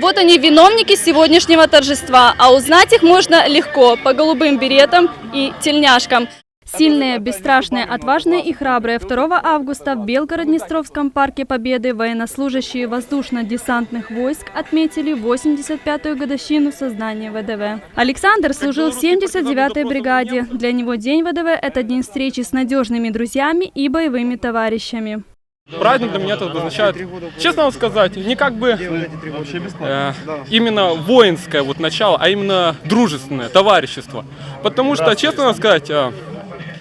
Вот они, виновники сегодняшнего торжества, а узнать их можно легко по голубым беретам и тельняшкам. Сильные, бесстрашные, отважные и храбрые 2 августа в Белгород-Днестровском парке Победы военнослужащие воздушно-десантных войск отметили 85-ю годовщину создания ВДВ. Александр служил в 79-й бригаде. Для него День ВДВ – это день встречи с надежными друзьями и боевыми товарищами. Праздник для меня это обозначает, честно вам сказать, не как бы э, именно воинское вот начало, а именно дружественное, товарищество. Потому что, честно вам сказать, э,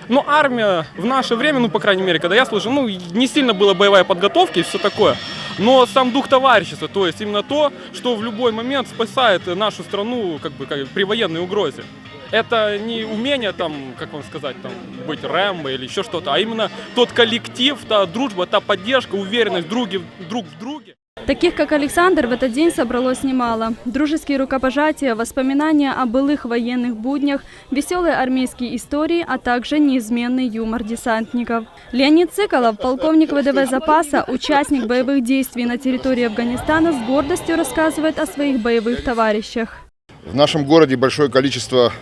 ну армия в наше время, ну по крайней мере, когда я служил, ну не сильно была боевая подготовка и все такое. Но сам дух товарищества, то есть именно то, что в любой момент спасает нашу страну как бы как, при военной угрозе. Это не умение там, как вам сказать, там быть Рэмбо или еще что-то, а именно тот коллектив, та дружба, та поддержка, уверенность други, друг в друге. Таких, как Александр, в этот день собралось немало. Дружеские рукопожатия, воспоминания о былых военных буднях, веселые армейские истории, а также неизменный юмор десантников. Леонид Циколов, полковник ВДВ запаса, участник боевых действий на территории Афганистана, с гордостью рассказывает о своих боевых товарищах. В нашем городе большое количество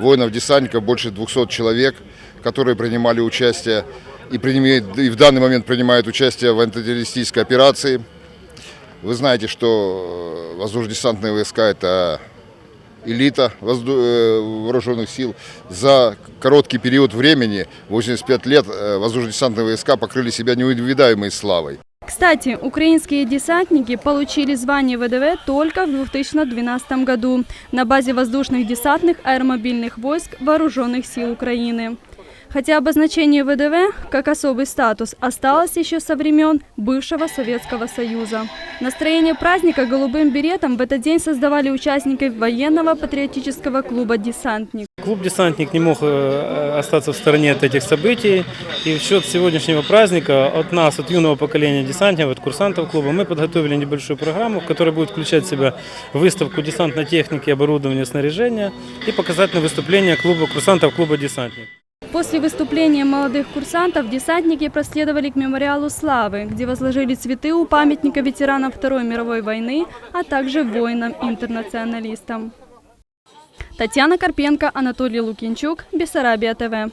воинов-десантников, больше 200 человек, которые принимали участие и, принимают, и в данный момент принимают участие в антитеррористической операции. Вы знаете, что воздушно-десантные войска – это элита э, вооруженных сил. За короткий период времени, 85 лет, э, воздушно-десантные войска покрыли себя неувидаемой славой. Кстати, украинские десантники получили звание ВДВ только в 2012 году на базе воздушных десантных аэромобильных войск Вооруженных сил Украины. Хотя обозначение ВДВ, как особый статус, осталось еще со времен бывшего Советского Союза. Настроение праздника голубым беретом в этот день создавали участники военного патриотического клуба «Десантник». Клуб «Десантник» не мог э, остаться в стороне от этих событий. И в счет сегодняшнего праздника от нас, от юного поколения десантников, от курсантов клуба, мы подготовили небольшую программу, которая будет включать в себя выставку десантной техники, оборудования, снаряжения и показательное выступление клуба курсантов клуба «Десантник». После выступления молодых курсантов десантники проследовали к мемориалу славы, где возложили цветы у памятника ветеранам Второй мировой войны, а также воинам-интернационалистам. Татьяна Карпенко, Анатолий Лукинчук, Бессарабия ТВ.